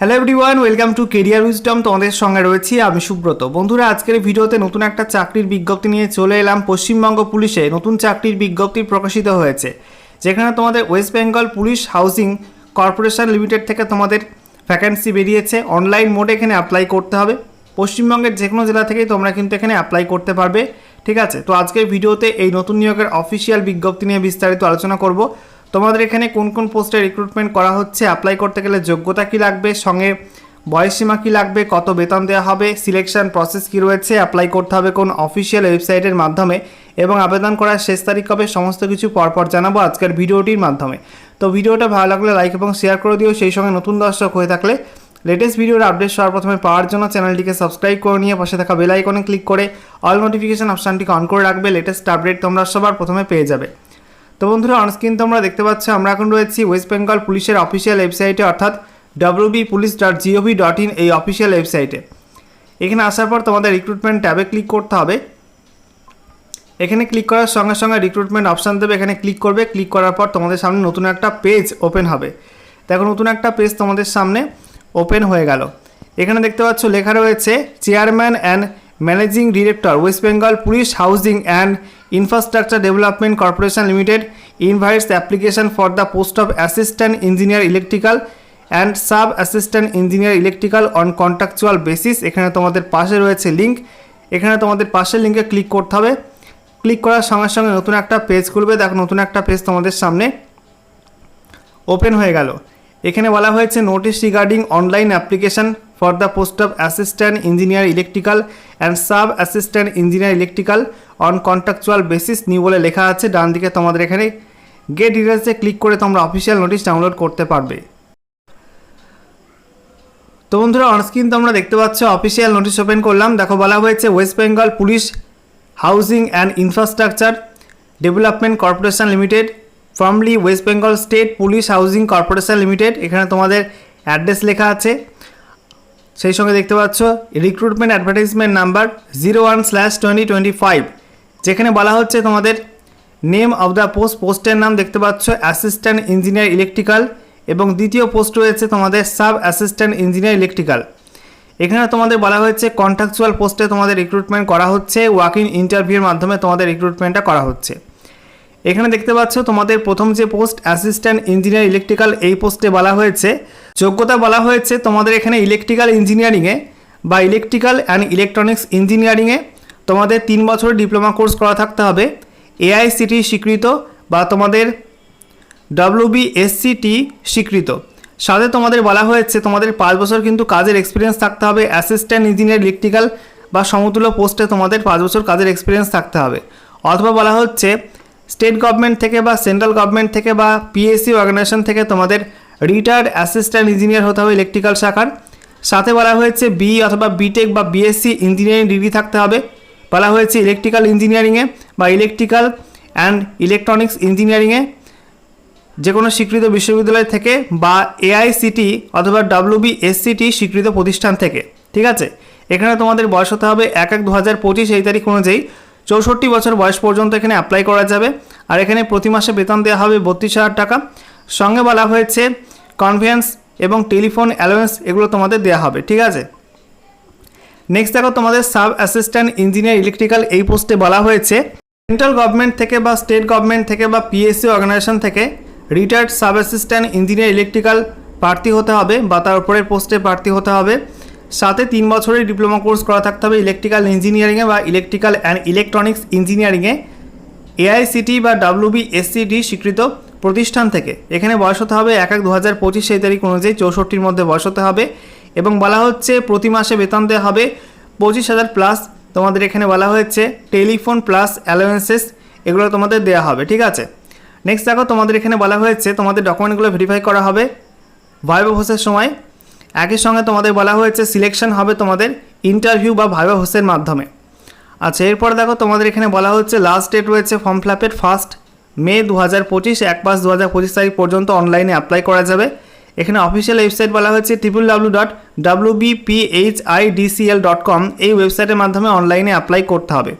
Hello everyone welcome to career wisdom তোমাদের সঙ্গে রয়েছি আমি সুব্রত। বন্ধুরা, আজকের ভিডিওতে নতুন একটা চাকরির বিজ্ঞপ্তি নিয়ে চলে এলাম। পশ্চিমবঙ্গ পুলিশে নতুন চাকরির বিজ্ঞপ্তি প্রকাশিত হয়েছে। যেখানে তোমাদের West Bengal police housing corporation limited থেকে তোমাদের ভ্যাকেন্সি বেরিয়েছে। অনলাইন মোডে এখানে অ্যাপ্লাই করতে হবে। পশ্চিমবঙ্গের যে কোনো জেলা থেকেই তোমরা কিন্তু এখানে অ্যাপ্লাই করতে পারবে। ঠিক আছে? তো আজকের ভিডিওতে এই নতুন নিয়োগের অফিসিয়াল বিজ্ঞপ্তি নিয়ে বিস্তারিত আলোচনা করব। তোমাদের এখানে কোন কোন পোস্টে রিক্রুটমেন্ট করা হচ্ছে? অ্যাপ্লাই করতে গেলে যোগ্যতা কী লাগবে? সঙ্গে বয়সসীমা কী লাগবে? কত বেতন দেওয়া হবে? সিলেকশন প্রসেস কী রয়েছে? অ্যাপ্লাই করতে হবে কোন অফিসিয়াল ওয়েবসাইটের মাধ্যমে? এবং আবেদন করার শেষ তারিখ কবে? সমস্ত কিছু পরপর জানাব আজকের ভিডিওটির মাধ্যমে। তো ভিডিওটা ভালো লাগলে লাইক এবং শেয়ার করে দিও। সেই সঙ্গে নতুন দর্শক হয়ে থাকলে লেটেস্ট ভিডিওর আপডেট সবার প্রথমে পাওয়ার জন্য চ্যানেলটিকে সাবস্ক্রাইব করে নিয়ে পাশে থাকা বেল আইকনে ক্লিক করে অল নোটিফিকেশন অপশানটিকে অন করে রাখবে। লেটেস্ট আপডেট তোমরা সবার প্রথমে পেয়ে যাবে। তো বন্ধুরা অনস্ক্রিন তোমরা দেখতে পাচ্ছ, আমরা এখন রয়েছি ওয়েস্ট বেঙ্গল পুলিশের অফিসিয়াল ওয়েবসাইটে অর্থাৎ WB police dot GOV dot in এই অফিসিয়াল ওয়েবসাইটে এখানে আসার পর তোমাদের রিক্রুটমেন্ট ট্যাবে ক্লিক করতে হবে। এখানে ক্লিক করার সঙ্গে সঙ্গে রিক্রুটমেন্ট অপশান দেবে, এখানে ক্লিক করবে। ক্লিক করার পর তোমাদের সামনে নতুন একটা পেজ ওপেন হবে। দেখো, নতুন একটা পেজ তোমাদের সামনে ওপেন হয়ে গেল। এখানে দেখতে পাচ্ছ, লেখা রয়েছে chairman and managing director, West Bengal police housing and infrastructure development corporation limited invites application for the post of assistant engineer electrical and sub assistant engineer electrical on contractual basis. এখানে তোমাদের পাশে রয়েছে লিঙ্ক। এখানে তোমাদের পাশের লিঙ্কে click করতে হবে। ক্লিক করার সঙ্গে সঙ্গে নতুন একটা পেজ খুলবে। দেখো, নতুন একটা পেজ তোমাদের সামনে ওপেন হয়ে গেল। এখানে বলা হয়েছে notice regarding online application for the post of assistant engineer electrical and sub assistant engineer electrical on contractual basis new বলে লেখা আছে, ডান দিকে তোমাদের এখানে। গেট ডিটেলসে ক্লিক করে তোমরা অফিসিয়াল নোটিশ ডাউনলোড করতে পারবে। তো বন্ধুরা অনস্ক্রিন তোমরা দেখতে পাচ্ছ অফিসিয়াল নোটিশ ওপেন করলাম। দেখো, বলা হয়েছে West Bengal police housing and infrastructure development corporation limited formerly West Bengal state police housing corporation limited এখানে তোমাদের অ্যাড্রেস লেখা আছে। সেই সঙ্গে দেখতে পাচ্ছ recruitment advertisement number zero one slash twenty twenty five যেখানে বলা হচ্ছে তোমাদের নেম অফ দ্য পোস্ট পোস্টের নাম দেখতে পাচ্ছ অ্যাসিস্ট্যান্ট ইঞ্জিনিয়ার ইলেকট্রিক্যাল এবং দ্বিতীয় পোস্ট রয়েছে তোমাদের সাব অ্যাসিস্ট্যান্ট ইঞ্জিনিয়ার ইলেকট্রিক্যাল এখানে তোমাদের বলা হয়েছে কন্ট্রাকচুয়াল পোস্টে তোমাদের রিক্রুটমেন্ট করা হচ্ছে ওয়াক ইন ইন্টারভিউর মাধ্যমে তোমাদের রিক্রুটমেন্টটা করা হচ্ছে। এখানে দেখতে পাচ্ছ তোমাদের প্রথম যে পোস্ট অ্যাসিস্ট্যান্ট ইঞ্জিনিয়ার ইলেকট্রিক্যাল এই পোস্টে বলা হয়েছে। যোগ্যতা বলা হয়েছে তোমাদের এখানে ইলেকট্রিক্যাল ইঞ্জিনিয়ারিংয়ে বা ইলেকট্রিক্যাল অ্যান্ড ইলেকট্রনিক্স ইঞ্জিনিয়ারিংয়ে তোমাদের তিন বছর ডিপ্লোমা কোর্স করা থাকতে হবে। এআইসিটি স্বীকৃত বা তোমাদের ডব্লিউবিএসসিটি স্বীকৃত। সাথে তোমাদের বলা হয়েছে তোমাদের পাঁচ বছর কিন্তু কাজের এক্সপিরিয়েন্স থাকতে হবে। অ্যাসিস্ট্যান্ট ইঞ্জিনিয়ার ইলেকট্রিক্যাল বা সমতুল্য পোস্টে তোমাদের পাঁচ বছর কাজের এক্সপিরিয়েন্স থাকতে হবে। অথবা বলা হচ্ছে স্টেট গভর্নমেন্ট থেকে বা সেন্ট্রাল গভর্নমেন্ট থেকে বা পিএসসি অর্গানাইজেশন থেকে তোমাদের রিটায়ার্ড অ্যাসিস্ট্যান্ট ইঞ্জিনিয়ার হতে হবে ইলেকট্রিক্যাল শাখার। সাথে বলা হয়েছে বি অথবা বিটেক বা বিএসসি ইঞ্জিনিয়ারিং ডিগ্রি থাকতে হবে। বলা হয়েছে ইলেকট্রিক্যাল ইঞ্জিনিয়ারিংয়ে বা ইলেকট্রিক্যাল অ্যান্ড ইলেকট্রনিক্স ইঞ্জিনিয়ারিংয়ে যে কোনো স্বীকৃত বিশ্ববিদ্যালয় থেকে বা এআইসিটি অথবা ডাব্লিউবিএসসিটি স্বীকৃত প্রতিষ্ঠান থেকে। ঠিক আছে? এখানে তোমাদের বয়স হতে হবে এক এক দু হাজার পঁচিশ এই তারিখ অনুযায়ী। চৌষট্টি বছর বয়স পর্যন্ত এখানে অ্যাপ্লাই করা যাবে। আর এখানে প্রতি মাসে বেতন দেওয়া হবে বত্রিশ হাজার টাকা। সঙ্গে বলা হয়েছে কনভেন্স এবং টেলিফোন অ্যালোয়েন্স এগুলো তোমাদের দেওয়া হবে, ঠিক আছে? নেক্সট দেখো, তোমাদের সাব অ্যাসিস্ট্যান্ট ইঞ্জিনিয়ার ইলেকট্রিক্যাল এই পোস্টে বলা হয়েছে সেন্ট্রাল গভর্নমেন্ট থেকে বা স্টেট গভর্নমেন্ট থেকে বা পিএসসি অর্গানাইজেশন থেকে retired sub assistant engineer electrical প্রার্থী হতে হবে বা তার উপরের পোস্টে প্রার্থী হতে হবে। সাথে তিন বছরের ডিপ্লোমা কোর্স করা থাকতে হবে ইলেকট্রিক্যাল ইঞ্জিনিয়ারিংয়ে বা ইলেকট্রিক্যাল অ্যান্ড ইলেকট্রনিক্স ইঞ্জিনিয়ারিংয়ে এআইসিটি বা ডাব্লিউবিএসসিডি স্বীকৃত প্রতিষ্ঠান থেকে। এখানে বয়স হতে হবে এক এক দু হাজার পঁচিশ সেই তারিখ অনুযায়ী চৌষট্টির মধ্যে বয়স হতে হবে। এবং বলা হচ্ছে প্রতি মাসে বেতন দেওয়া হবে পঁচিশ হাজার প্লাস তোমাদের এখানে বলা হয়েছে টেলিফোন প্লাস অ্যালাওয়েন্সেস এগুলো তোমাদের দেওয়া হবে, ঠিক আছে? নেক্সট দেখো তোমাদের এখানে বলা হয়েছে তোমাদের ডকুমেন্টগুলো ভেরিফাই করা হবে। ভাইবা সময় একই সঙ্গে তোমাদের বলা হয়েছে সিলেকশন হবে তোমাদের ইন্টারভিউ বা ভাইবা হোসের মাধ্যমে। আচ্ছা এরপর দেখো তোমাদের এখানে বলা হচ্ছে লাস্ট ডেট রয়েছে ফর্ম ফিলাপের ফার্স্ট মে দু হাজার পঁচিশ, এক পাঁচ দু হাজার পঁচিশ তারিখ পর্যন্ত অনলাইনে অ্যাপ্লাই করা যাবে। এখানে অফিসিয়াল ওয়েবসাইট বলা হয়েছে triple W dot W BPHIDCL dot com এই ওয়েবসাইটের মাধ্যমে অনলাইনে অ্যাপ্লাই করতে হবে।